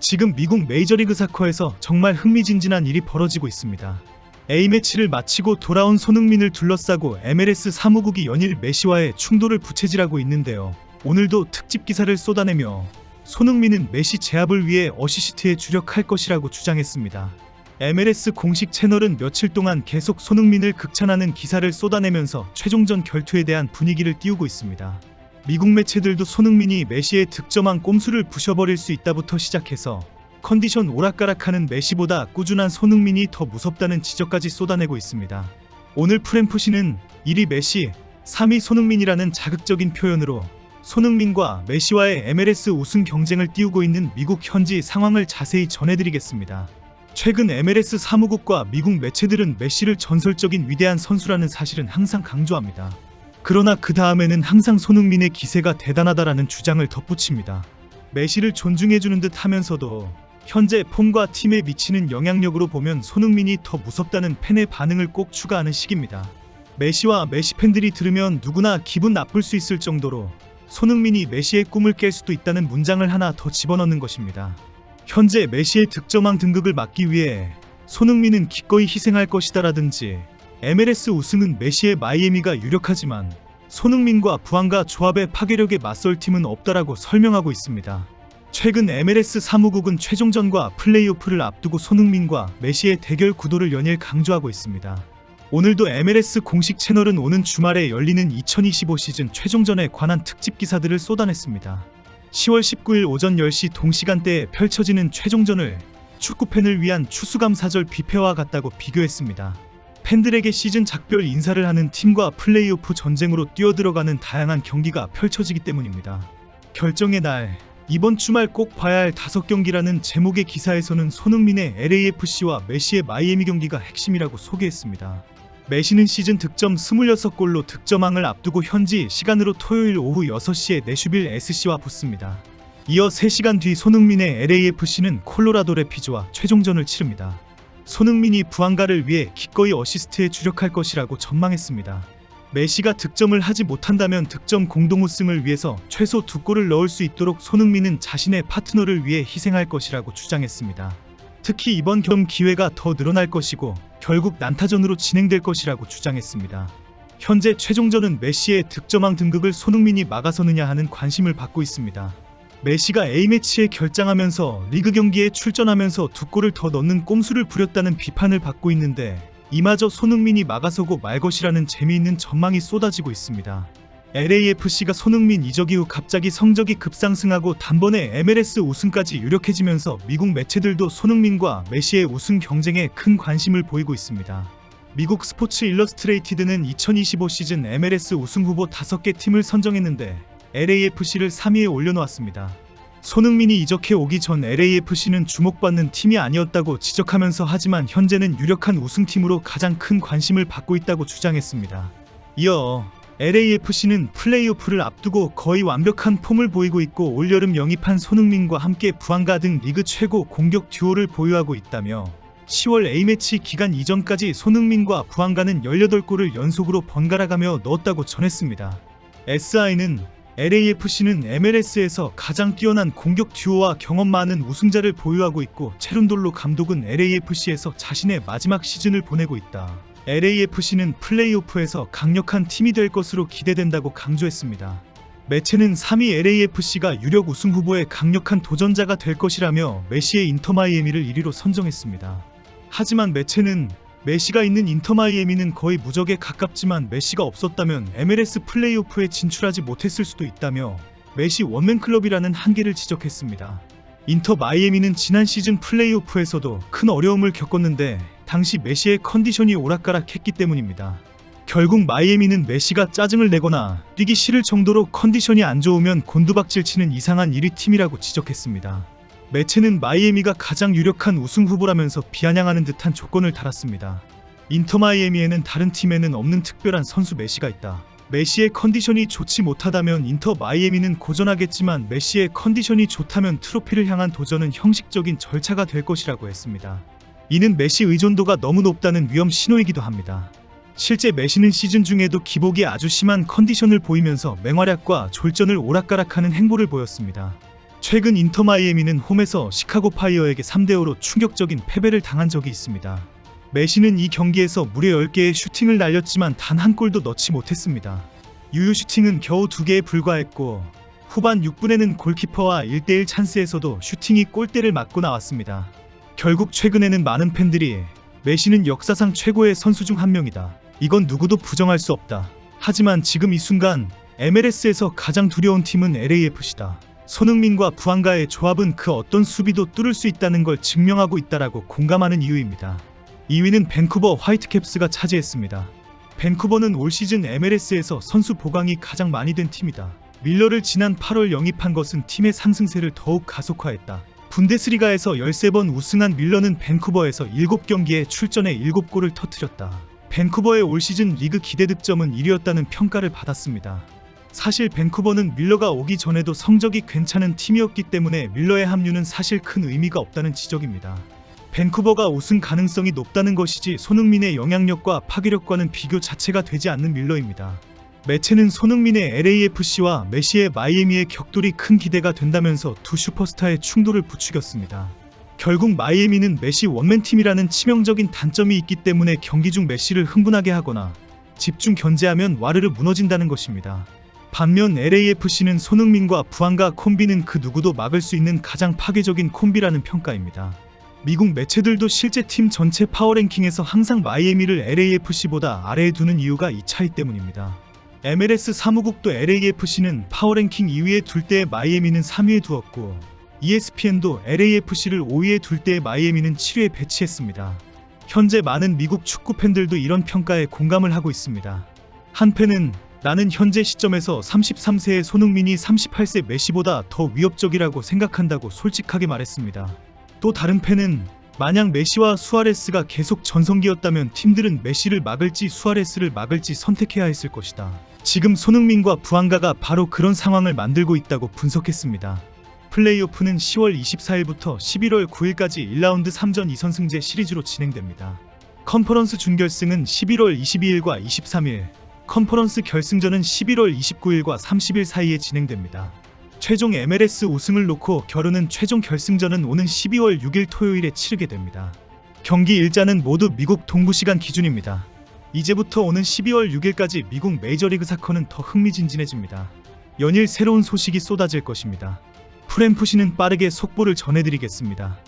지금 미국 메이저리그 사커에서 정말 흥미진진한 일이 벌어지고 있습니다. A매치를 마치고 돌아온 손흥민을 둘러싸고 MLS 사무국이 연일 메시와의 충돌을 부채질하고 있는데요. 오늘도 특집 기사를 쏟아내며 손흥민은 메시 제압을 위해 어시스트에 주력할 것이라고 주장했습니다. MLS 공식 채널은 며칠 동안 계속 손흥민을 극찬하는 기사를 쏟아내면서 최종전 결투에 대한 분위기를 띄우고 있습니다. 미국 매체들도 손흥민이 메시의 득점한 꼼수를 부셔버릴 수 있다부터 시작해서 컨디션 오락가락하는 메시보다 꾸준한 손흥민이 더 무섭다는 지적까지 쏟아내고 있습니다. 오늘 프램프시는 1위 메시, 3위 손흥민이라는 자극적인 표현으로 손흥민과 메시와의 MLS 우승 경쟁을 띄우고 있는 미국 현지 상황을 자세히 전해드리겠습니다. 최근 MLS 사무국과 미국 매체들은 메시를 전설적인 위대한 선수라는 사실은 항상 강조합니다. 그러나 그 다음에는 항상 손흥민의 기세가 대단하다라는 주장을 덧붙입니다. 메시를 존중해주는 듯 하면서도 현재 폼과 팀에 미치는 영향력으로 보면 손흥민이 더 무섭다는 팬의 반응을 꼭 추가하는 시기입니다. 메시와 메시 팬들이 들으면 누구나 기분 나쁠 수 있을 정도로 손흥민이 메시의 꿈을 깰 수도 있다는 문장을 하나 더 집어넣는 것입니다. 현재 메시의 득점왕 등극을 막기 위해 손흥민은 기꺼이 희생할 것이다라든지 MLS 우승은 메시의 마이애미가 유력하지만 손흥민과 부안과 조합의 파괴력에 맞설 팀은 없다라고 설명하고 있습니다. 최근 MLS 사무국은 최종전과 플레이오프를 앞두고 손흥민과 메시의 대결 구도를 연일 강조하고 있습니다. 오늘도 MLS 공식 채널은 오는 주말에 열리는 2025 시즌 최종전에 관한 특집 기사들을 쏟아냈습니다. 10월 19일 오전 10시 동시간대에 펼쳐지는 최종전을 축구팬을 위한 추수감사절 뷔페와 같다고 비교했습니다. 팬들에게 시즌 작별 인사를 하는 팀과 플레이오프 전쟁으로 뛰어들어가는 다양한 경기가 펼쳐지기 때문입니다. 결정의 날, 이번 주말 꼭 봐야 할 다섯 경기라는 제목의 기사에서는 손흥민의 LAFC와 메시의 마이애미 경기가 핵심이라고 소개했습니다. 메시는 시즌 득점 26골로 득점왕을 앞두고 현지 시간으로 토요일 오후 6시에 내슈빌 SC와 붙습니다. 이어 3시간 뒤 손흥민의 LAFC는 콜로라도 레피즈와 최종전을 치릅니다. 손흥민이 부안가를 위해 기꺼이 어시스트에 주력할 것이라고 전망했습니다. 메시가 득점을 하지 못한다면 득점 공동 우승을 위해서 최소 두 골을 넣을 수 있도록 손흥민은 자신의 파트너를 위해 희생할 것이라고 주장했습니다. 특히 이번 경험 기회가 더 늘어날 것이고 결국 난타전으로 진행될 것이라고 주장했습니다. 현재 최종전은 메시의 득점왕 등극을 손흥민이 막아서느냐 하는 관심을 받고 있습니다. 메시가 A매치에 결장하면서 리그 경기에 출전하면서 두 골을 더 넣는 꼼수를 부렸다는 비판을 받고 있는데 이마저 손흥민이 막아서고 말 것이라는 재미있는 전망이 쏟아지고 있습니다. LAFC가 손흥민 이적 이후 갑자기 성적이 급상승하고 단번에 MLS 우승까지 유력해지면서 미국 매체들도 손흥민과 메시의 우승 경쟁에 큰 관심을 보이고 있습니다. 미국 스포츠 일러스트레이티드는 2025 시즌 MLS 우승 후보 5개 팀을 선정했는데 LAFC를 3위에 올려놓았습니다. 손흥민이 이적해 오기 전 LAFC는 주목받는 팀이 아니었다고 지적하면서 하지만 현재는 유력한 우승팀으로 가장 큰 관심을 받고 있다고 주장했습니다. 이어 LAFC는 플레이오프를 앞두고 거의 완벽한 폼을 보이고 있고 올여름 영입한 손흥민과 함께 부안가 등 리그 최고 공격 듀오를 보유하고 있다며 10월 A매치 기간 이전까지 손흥민과 부안가는 18골을 연속으로 번갈아가며 넣었다고 전했습니다. SI는 LAFC는 MLS에서 가장 뛰어난 공격 듀오와 경험 많은 우승자를 보유하고 있고 체룬돌로 감독은 LAFC에서 자신의 마지막 시즌을 보내고 있다. LAFC는 플레이오프에서 강력한 팀이 될 것으로 기대된다고 강조했습니다. 매체는 3위 LAFC가 유력 우승 후보의 강력한 도전자가 될 것이라며 메시의 인터마이애미를 1위로 선정했습니다. 하지만 매체는 메시가 있는 인터 마이애미는 거의 무적에 가깝지만 메시가 없었다면 MLS 플레이오프에 진출하지 못했을 수도 있다며 메시 원맨 클럽이라는 한계를 지적했습니다. 인터 마이애미는 지난 시즌 플레이오프에서도 큰 어려움을 겪었는데 당시 메시의 컨디션이 오락가락했기 때문입니다. 결국 마이애미는 메시가 짜증을 내거나 뛰기 싫을 정도로 컨디션이 안 좋으면 곤두박질 치는 이상한 1위 팀이라고 지적했습니다. 매체는 마이애미가 가장 유력한 우승 후보라면서 비아냥하는 듯한 조건을 달았습니다. 인터 마이애미에는 다른 팀에는 없는 특별한 선수 메시가 있다. 메시의 컨디션이 좋지 못하다면 인터 마이애미는 고전하겠지만 메시의 컨디션이 좋다면 트로피를 향한 도전은 형식적인 절차가 될 것이라고 했습니다. 이는 메시 의존도가 너무 높다는 위험 신호이기도 합니다. 실제 메시는 시즌 중에도 기복이 아주 심한 컨디션을 보이면서 맹활약과 졸전을 오락가락하는 행보를 보였습니다. 최근 인터 마이애미는 홈에서 시카고 파이어에게 3대 5로 충격적인 패배를 당한 적이 있습니다. 메시는 이 경기에서 무려 10개의 슈팅을 날렸지만 단 한 골도 넣지 못했습니다. 유효 슈팅은 겨우 2개에 불과했고 후반 6분에는 골키퍼와 1대1 찬스에서도 슈팅이 골대를 맞고 나왔습니다. 결국 최근에는 많은 팬들이 메시는 역사상 최고의 선수 중 한 명이다. 이건 누구도 부정할 수 없다. 하지만 지금 이 순간 MLS에서 가장 두려운 팀은 LAFC다. 손흥민과 부안가의 조합은 그 어떤 수비도 뚫을 수 있다는 걸 증명하고 있다라고 공감하는 이유입니다. 2위는 밴쿠버 화이트캡스가 차지했습니다. 밴쿠버는 올 시즌 MLS에서 선수 보강이 가장 많이 된 팀이다. 밀러를 지난 8월 영입한 것은 팀의 상승세를 더욱 가속화했다. 분데스리가에서 13번 우승한 밀러는 밴쿠버에서 7경기에 출전해 7골을 터뜨렸다. 밴쿠버의 올 시즌 리그 기대 득점은 1위였다는 평가를 받았습니다. 사실 밴쿠버는 밀러가 오기 전에도 성적이 괜찮은 팀이었기 때문에 밀러의 합류는 사실 큰 의미가 없다는 지적입니다. 밴쿠버가 우승 가능성이 높다는 것이지 손흥민의 영향력과 파괴력과는 비교 자체가 되지 않는 밀러입니다. 매체는 손흥민의 LAFC와 메시의 마이애미의 격돌이 큰 기대가 된다면서 두 슈퍼스타의 충돌을 부추겼습니다. 결국 마이애미는 메시 원맨팀이라는 치명적인 단점이 있기 때문에 경기 중 메시를 흥분하게 하거나 집중 견제하면 와르르 무너진다는 것입니다. 반면 LAFC는 손흥민과 부안가 콤비는 그 누구도 막을 수 있는 가장 파괴적인 콤비라는 평가입니다. 미국 매체들도 실제 팀 전체 파워랭킹에서 항상 마이애미를 LAFC보다 아래에 두는 이유가 이 차이 때문입니다. MLS 사무국도 LAFC는 파워랭킹 2위에 둘 때에 마이애미는 3위에 두었고 ESPN도 LAFC를 5위에 둘 때에 마이애미는 7위에 배치했습니다. 현재 많은 미국 축구 팬들도 이런 평가에 공감을 하고 있습니다. 한 팬은 나는 현재 시점에서 33세의 손흥민이 38세 메시보다 더 위협적이라고 생각한다고 솔직하게 말했습니다. 또 다른 팬은 만약 메시와 수아레스가 계속 전성기였다면 팀들은 메시를 막을지 수아레스를 막을지 선택해야 했을 것이다. 지금 손흥민과 부안가가 바로 그런 상황을 만들고 있다고 분석했습니다. 플레이오프는 10월 24일부터 11월 9일까지 1라운드 3전 2선승제 시리즈로 진행됩니다. 컨퍼런스 준결승은 11월 22일과 23일, 컨퍼런스 결승전은 11월 29일과 30일 사이에 진행됩니다. 최종 MLS 우승을 놓고 겨루는 최종 결승전은 오는 12월 6일 토요일에 치르게 됩니다. 경기 일자는 모두 미국 동부 시간 기준입니다. 이제부터 오는 12월 6일까지 미국 메이저리그 사커는 더 흥미진진해집니다. 연일 새로운 소식이 쏟아질 것입니다. 프램프시는 빠르게 속보를 전해드리겠습니다.